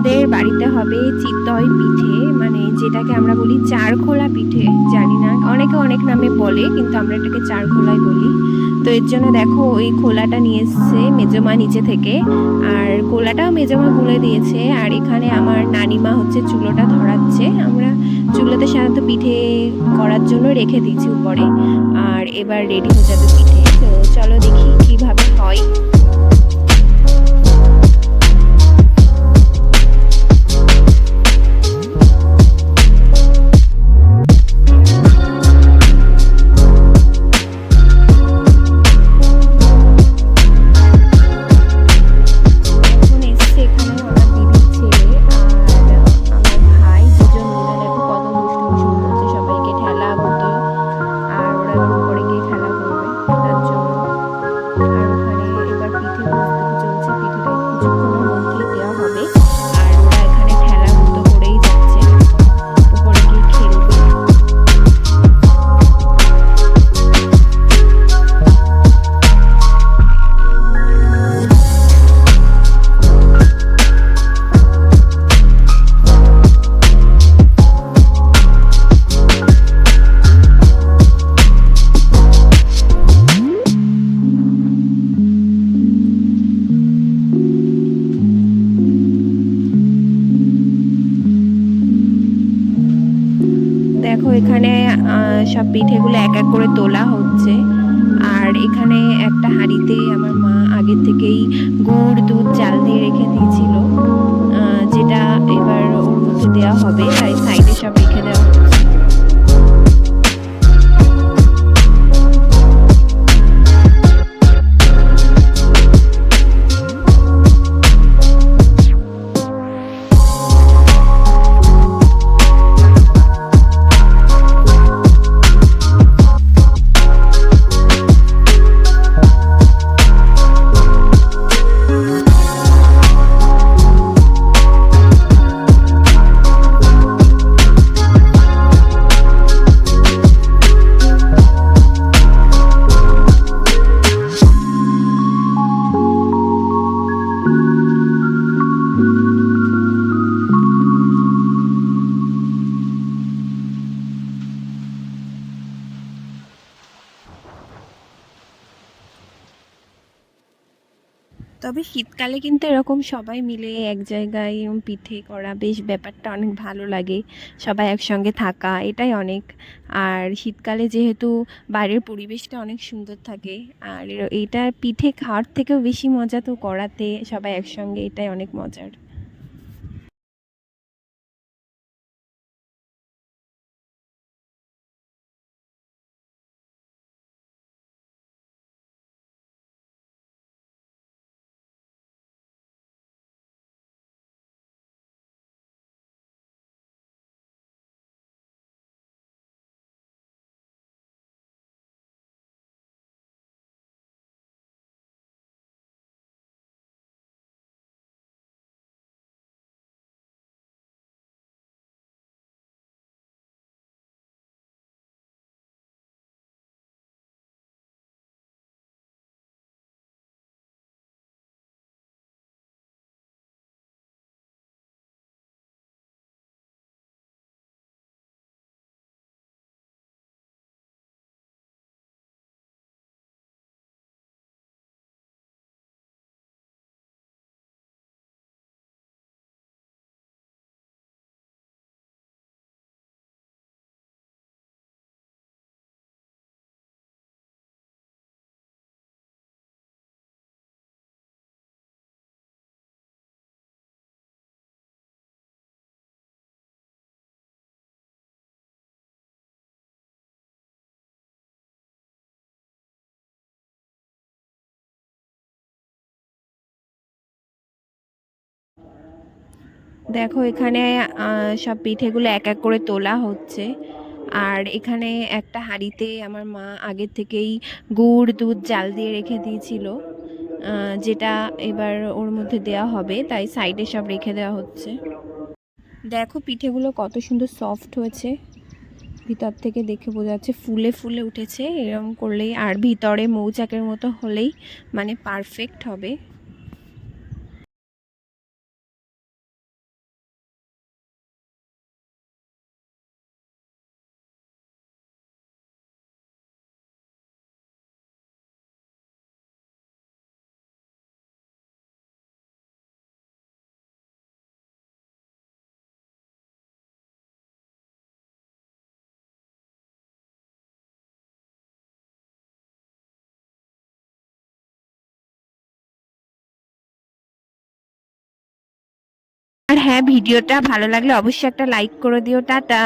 আমাদের বাড়িতে হবে চিতই পিঠে মানে যেটাকে আমরা বলি চারখোলা পিঠে, জানি না, অনেকে অনেক নামে বলে, কিন্তু আমরা এটাকে চারখোলাই বলি। তো এর জন্য দেখো ওই খোলাটা নিয়ে এসছে মেজমা নিচে থেকে, আর খোলাটাও মেজমা গুলে দিয়েছে, আর এখানে আমার নানিমা হচ্ছে চুলোটা ধরাচ্ছে। আমরা চুলোতে সাধারণত পিঠে করার জন্য রেখে দিয়েছি উপরে, আর এবার রেডি হয়ে যাবে পিঠে। তো চলো দেখি কীভাবে হয়। দেখো এখানে সব পিঠেগুলো এক এক করে তোলা হচ্ছে। আর এখানে একটা হাঁড়িতে আমার মা আগের থেকেই গুড়, দুধ চাল দিয়ে রেখে দিয়েছিল। যেটা এবার ওর মধ্যে দেওয়া হবে, তাই সাইডে সব রেখে দেওয়া তবে শীতকালে কিন্তু এরকম সবাই মিলে এক জায়গায় পিঠে করা বেশ ব্যাপারটা অনেক ভালো লাগে। সবাই একসঙ্গে থাকা এটাই অনেক। আর শীতকালে যেহেতু বাইরের পরিবেশটা অনেক সুন্দর থাকে, আর এটা পিঠে খাওয়ার থেকেও বেশি মজা তো করাতে সবাই একসঙ্গে এটাই অনেক মজার। দেখো, এখানে সব পিঠেগুলো এক এক করে তোলা হচ্ছে। আর এখানে একটা হাঁড়িতে আমার মা আগের থেকেই গুড়, দুধ, জাল দিয়ে রেখে দিয়েছিল যেটা এবার ওর মধ্যে দেওয়া হবে, তাই সাইডে সব রেখে দেওয়া হচ্ছে। দেখো, পিঠেগুলো কত সুন্দর সফট হয়েছে। ভিতর থেকে দেখে বোঝা যাচ্ছে ফুলে ফুলে উঠেছে। এরকম করলেই আর ভিতরে মৌচাকের মতো হলেই মানে পারফেক্ট হবে। হ্যাঁ ভিডিওটা ভালো লাগলে অবশ্যই একটা লাইক করে দিও টাটা।